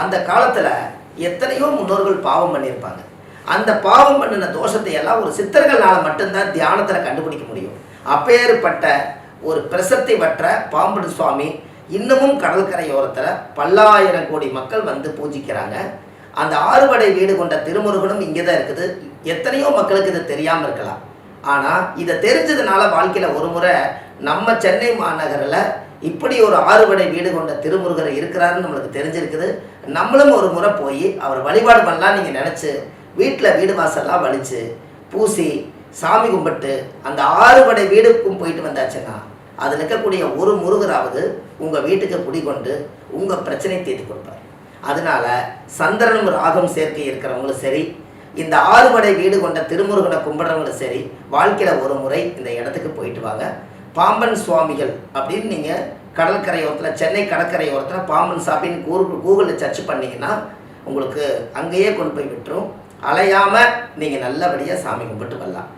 அந்த காலத்தில் எத்தனையோ முன்னோர்கள் பாவம் பண்ணியிருப்பாங்க. அந்த பாவம் பண்ணின தோஷத்தை எல்லாம் ஒரு சித்தர்களால் மட்டும்தான் தியானத்தில் கண்டுபிடிக்க முடியும். அப்பேற்பட்ட ஒரு பிரசத்தை வற்ற பாம்பன் சுவாமி இன்னமும் கடற்கரையோரத்தில் பல்லாயிரம் கோடி மக்கள் வந்து பூஜிக்கிறாங்க. அந்த ஆறுபடை வீடு கொண்ட திருமுருகனும் இங்கே தான் இருக்குது. எத்தனையோ மக்களுக்கு இது தெரியாமல் இருக்கலாம். ஆனால் இதை தெரிஞ்சதுனால வாழ்க்கையில் ஒரு முறை நம்ம சென்னை மாநகரில் இப்படி ஒரு ஆறுபடை வீடு கொண்ட திருமுருகர் இருக்கிறாருன்னு நம்மளுக்கு தெரிஞ்சிருக்குது. நம்மளும் ஒரு முறை போய் அவர் வழிபாடு பண்ணலாம் நீங்கள் நினச்சி வீட்டில் வீடு வாசல்லாம் வலிச்சு பூசி சாமி கும்பிட்டு அந்த ஆறுபடை வீடுக்கும் போயிட்டு வந்தாச்சுன்னா அதில் இருக்கக்கூடிய ஒரு முருகராவது உங்கள் வீட்டுக்கு குடிகொண்டு உங்கள் பிரச்சனை தீர்த்து கொடுப்பார். அதனால சந்திரனும் ராகம் சேர்க்கை இருக்கிறவங்களும் சரி இந்த ஆறுபடை வீடு கொண்ட திருமுருகனை கும்பிட்றவங்களும் சரி வாழ்க்கையில் ஒரு முறை இந்த இடத்துக்கு போயிட்டு வாங்க. பாம்பன் சுவாமிகள் அப்படின்னு நீங்கள் கடற்கரையோரத்தில் சென்னை கடற்கரையோரத்தில் பாம்பன் சாப்பின்னு கூகுள் கூகுளில் சர்ச் பண்ணிங்கன்னா உங்களுக்கு அங்கேயே கொண்டு போய் விட்டுரும். அலையாமல் நீங்கள் நல்லபடியாக சாமி கும்பிட்டு வரலாம்.